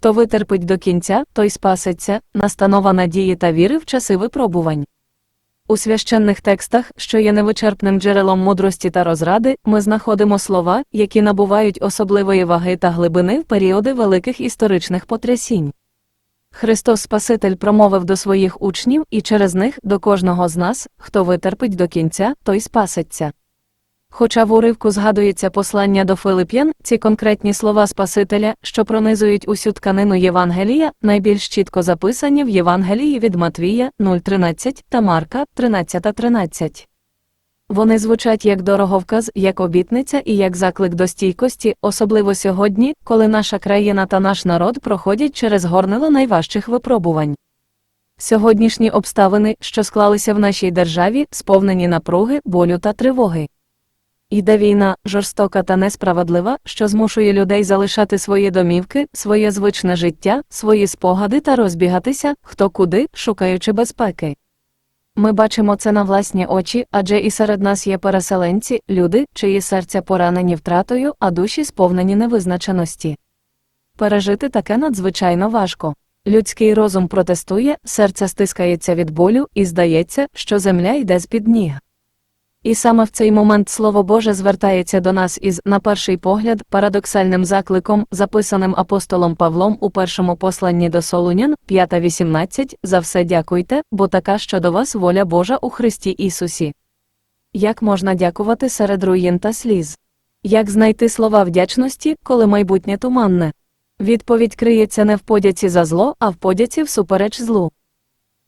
Хто витерпить до кінця, той спасеться, настанова надії та віри в часи випробувань. У священних текстах, що є невичерпним джерелом мудрості та розради, ми знаходимо слова, які набувають особливої ваги та глибини в періоди великих історичних потрясінь. Христос Спаситель промовив до своїх учнів і через них до кожного з нас, хто витерпить до кінця, той спасеться. Хоча в уривку згадується послання до Филип'ян, ці конкретні слова Спасителя, що пронизують усю тканину Євангелія, найбільш чітко записані в Євангелії від Матвія 0.13 та Марка 13.13. Вони звучать як дороговказ, як обітниця і як заклик до стійкості, особливо сьогодні, коли наша країна та наш народ проходять через горнило найважчих випробувань. Сьогоднішні обставини, що склалися в нашій державі, сповнені напруги, болю та тривоги. Іде війна, жорстока та несправедлива, що змушує людей залишати свої домівки, своє звичне життя, свої спогади та розбігатися, хто куди, шукаючи безпеки. Ми бачимо це на власні очі, адже і серед нас є переселенці, люди, чиї серця поранені втратою, а душі сповнені невизначеності. Пережити таке надзвичайно важко. Людський розум протестує, серце стискається від болю, і здається, що земля йде з під ніг. І саме в цей момент Слово Боже звертається до нас із, на перший погляд, парадоксальним закликом, записаним апостолом Павлом у першому посланні до Солунян 5.18 «За все дякуйте, бо така щодо вас воля Божа у Христі Ісусі. Як можна дякувати серед руїн та сліз? Як знайти слова вдячності, коли майбутнє туманне? Відповідь криється не в подяці за зло, а в подяці всупереч злу.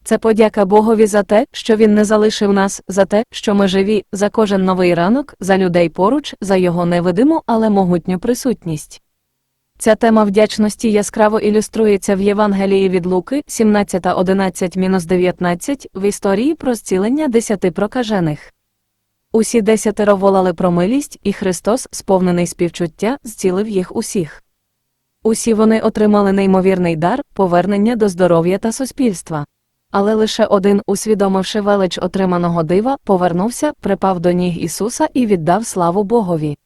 Це подяка Богові за те, що Він не залишив нас, за те, що ми живі, за кожен новий ранок, за людей поруч, за його невидиму, але могутню присутність. Ця тема вдячності яскраво ілюструється в Євангелії від Луки 17.11-19 в історії про зцілення десяти прокажених. Усі десятеро волали про милість, і Христос, сповнений співчуття, зцілив їх усіх. Усі вони отримали неймовірний дар, повернення до здоров'я та суспільства. Але лише один, усвідомивши велич отриманого дива, повернувся, припав до ніг Ісуса і віддав славу Богові.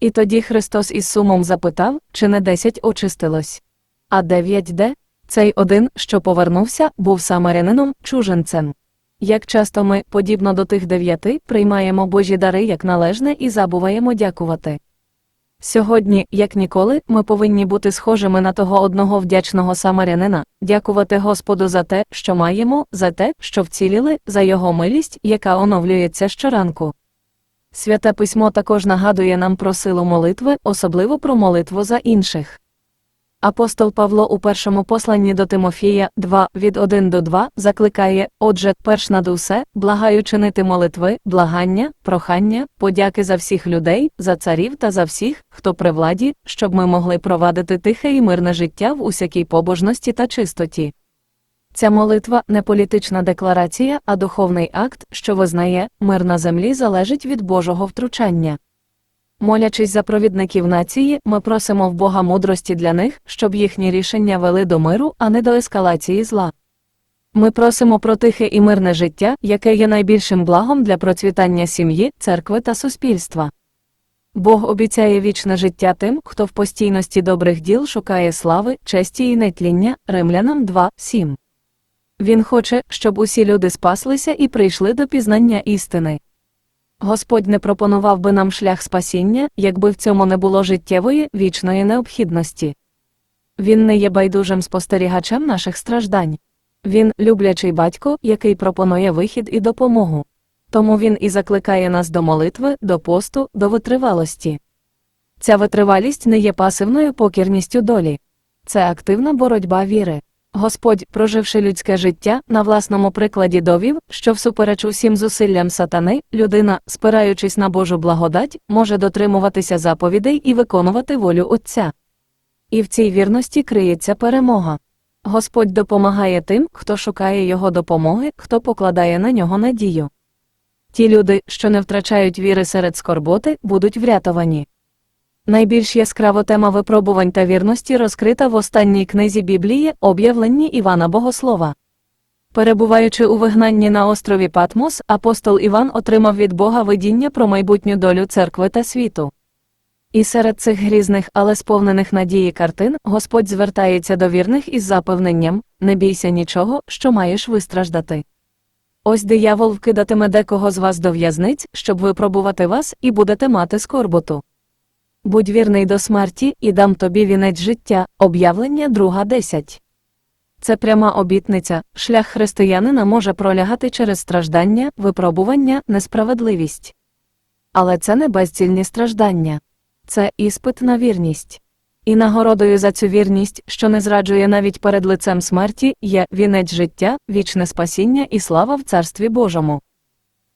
І тоді Христос із сумом запитав, чи не десять очистилось. А дев'ять де? Цей один, що повернувся, був самарянином, чуженцем. Як часто ми, подібно до тих дев'яти, приймаємо Божі дари як належне і забуваємо дякувати. Сьогодні, як ніколи, ми повинні бути схожими на того одного вдячного самарянина, дякувати Господу за те, що маємо, за те, що вціліли, за його милість, яка оновлюється щоранку. Святе письмо також нагадує нам про силу молитви, особливо про молитву за інших. Апостол Павло у першому посланні до Тимофія 2 від 1 до 2 закликає, отже, перш над усе, благаю чинити молитви, благання, прохання, подяки за всіх людей, за царів та за всіх, хто при владі, щоб ми могли провадити тихе і мирне життя в усякій побожності та чистоті. Ця молитва не політична декларація, а духовний акт, що визнає, мир на землі залежить від Божого втручання. Молячись за провідників нації, ми просимо в Бога мудрості для них, щоб їхні рішення вели до миру, а не до ескалації зла. Ми просимо про тихе і мирне життя, яке є найбільшим благом для процвітання сім'ї, церкви та суспільства. Бог обіцяє вічне життя тим, хто в постійності добрих діл шукає слави, честі і нетління, Римлянам 2, 7. Він хоче, щоб усі люди спаслися і прийшли до пізнання істини. Господь не пропонував би нам шлях спасіння, якби в цьому не було життєвої, вічної необхідності. Він не є байдужим спостерігачем наших страждань. Він люблячий батько, який пропонує вихід і допомогу. Тому він і закликає нас до молитви, до посту, до витривалості. Ця витривалість не є пасивною покірністю долі, це активна боротьба віри. Господь, проживши людське життя, на власному прикладі довів, що всупереч усім зусиллям сатани, людина, спираючись на Божу благодать, може дотримуватися заповідей і виконувати волю Отця. І в цій вірності криється перемога. Господь допомагає тим, хто шукає Його допомоги, хто покладає на нього надію. Ті люди, що не втрачають віри серед скорботи, будуть врятовані. Найбільш яскрава тема випробувань та вірності розкрита в останній книзі Біблії, об'явленні Івана Богослова. Перебуваючи у вигнанні на острові Патмос, апостол Іван отримав від Бога видіння про майбутню долю церкви та світу. І серед цих грізних, але сповнених надії картин, Господь звертається до вірних із запевненням не бійся нічого, що маєш вистраждати. Ось диявол вкидатиме декого з вас до в'язниць, щоб випробувати вас, і будете мати скорботу. Будь вірний до смерті, і дам тобі вінець життя, об'явлення друга 10. Це пряма обітниця, шлях християнина може пролягати через страждання, випробування, несправедливість. Але це не безцільні страждання. Це іспит на вірність. І нагородою за цю вірність, що не зраджує навіть перед лицем смерті, є вінець життя, вічне спасіння і слава в Царстві Божому.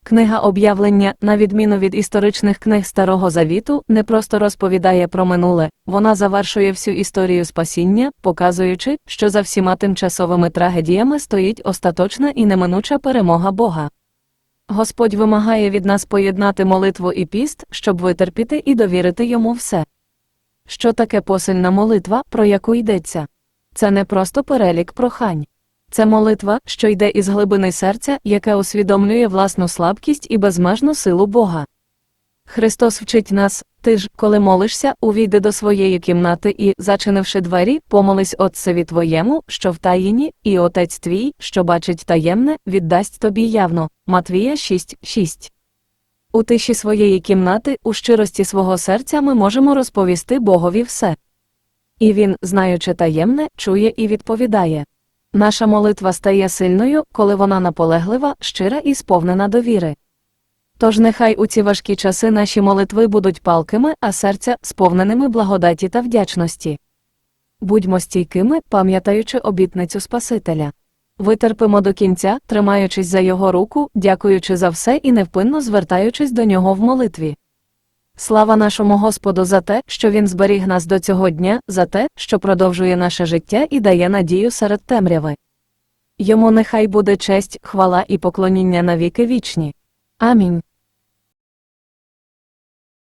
Книга об'явлення, на відміну від історичних книг Старого Завіту, не просто розповідає про минуле, вона завершує всю історію спасіння, показуючи, що за всіма тимчасовими трагедіями стоїть остаточна і неминуча перемога Бога. Господь вимагає від нас поєднати молитву і піст, щоб витерпіти і довірити йому все. Що таке посильна молитва, про яку йдеться? Це не просто перелік прохань. Це молитва, що йде із глибини серця, яке усвідомлює власну слабкість і безмежну силу Бога. Христос вчить нас, ти ж, коли молишся, увійди до своєї кімнати і, зачинивши двері, помолись Отцеві твоєму, що в таїні, і Отець твій, що бачить таємне, віддасть тобі явно. Матвія 6.6 У тиші своєї кімнати, у щирості свого серця ми можемо розповісти Богові все. І він, знаючи таємне, чує і відповідає. Наша молитва стає сильною, коли вона наполеглива, щира і сповнена довіри. Тож нехай у ці важкі часи наші молитви будуть палкими, а серця сповненими благодаті та вдячності. Будьмо стійкими, пам'ятаючи обітницю Спасителя. Витерпимо до кінця, тримаючись за його руку, дякуючи за все і невпинно звертаючись до нього в молитві. Слава нашому Господу за те, що Він зберіг нас до цього дня, за те, що продовжує наше життя і дає надію серед темряви. Йому нехай буде честь, хвала і поклоніння навіки вічні. Амінь.